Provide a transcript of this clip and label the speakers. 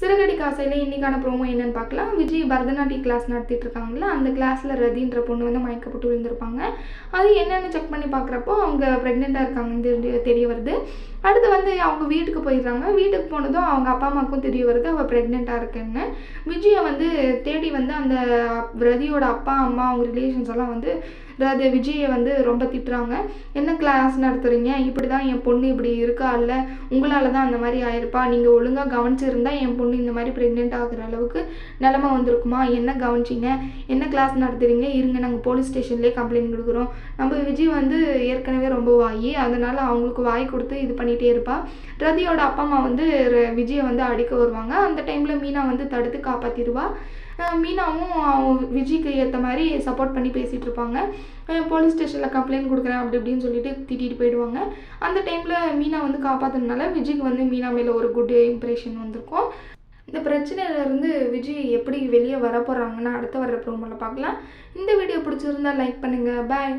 Speaker 1: சிறகடி காசையில் இன்றைக்கான ப்ரோமோ என்னன்னு பார்க்கலாம். விஜய் பரதநாட்டிய கிளாஸ் நடத்திட்டு இருக்காங்கல்ல அந்த கிளாஸில் ரதின்ற பொண்ணு வந்து மயக்கப்பட்டு விழுந்திருப்பாங்க. அது என்னென்னு செக் பண்ணி பார்க்குறப்போ அவங்க ப்ரெக்னெண்ட்டாக இருக்காங்கன்னு தெரிய தெரிய வருது. அடுத்து வந்து அவங்க வீட்டுக்கு போயிடுறாங்க. வீட்டுக்கு போனதும் அவங்க அப்பா அம்மாவுக்கும் தெரிய வருது அவள் ப்ரெக்னெண்ட்டாக இருக்குன்னு. விஜயை வந்து தேடி வந்து அந்த ரதியோட அப்பா அம்மா அவங்க ரிலேஷன்ஸ் எல்லாம் வந்து அதாவது விஜயை வந்து ரொம்ப திட்டுறாங்க. என்ன கிளாஸ் நடத்துகிறீங்க இப்படி தான் என் பொண்ணு இப்படி இருக்கா? இல்லை உங்களால் தான் அந்த மாதிரி ஆயிருப்பா? நீங்கள் ஒழுங்காக கவனிச்சிருந்தா என் பொண்ணு இந்த மாதிரி ப்ரெக்னென்ட் ஆகுற அளவுக்கு நிலமை வந்திருக்குமா? என்ன கவனிச்சிங்க? என்ன கிளாஸ் நடத்துகிறீங்க இருங்க நாங்கள் போலீஸ் ஸ்டேஷன்லேயே கம்ப்ளைண்ட் கொடுக்குறோம். நம்ம விஜய் வந்து ஏற்கனவே ரொம்ப வாயி அதனால் அவங்களுக்கு வாய் கொடுத்து இது பண்ணிகிட்டே இருப்பா. ரதியோட அப்பா அம்மா வந்து ர- விஜயை வந்து அடிக்க வருவாங்க. அந்த டைமில் மீனா வந்து தடுத்து காப்பாற்றிடுவா மீனாவும் அவங்க விஜய்க்கு ஏற்ற மாதிரி சப்போர்ட் பண்ணி பேசிகிட்டு இருப்பாங்க. போலீஸ் ஸ்டேஷனில் கம்ப்ளைண்ட் கொடுக்குறேன் அப்படி இப்படின்னு சொல்லிட்டு திட்டிட்டு போயிடுவாங்க. அந்த டைமில் மீனா வந்து காப்பாற்றுனால விஜய்க்கு வந்து மீனா மேலே ஒரு குட் இம்ப்ரெஷன் வந்திருக்கும். இந்த பிரச்சனையிலேருந்து விஜய் எப்படி வெளியே வர போகிறாங்கன்னா அடுத்த வர ப்ரோமோவில் பார்க்கலாம். இந்த வீடியோ பிடிச்சிருந்தா லைக் பண்ணுங்கள் பாய்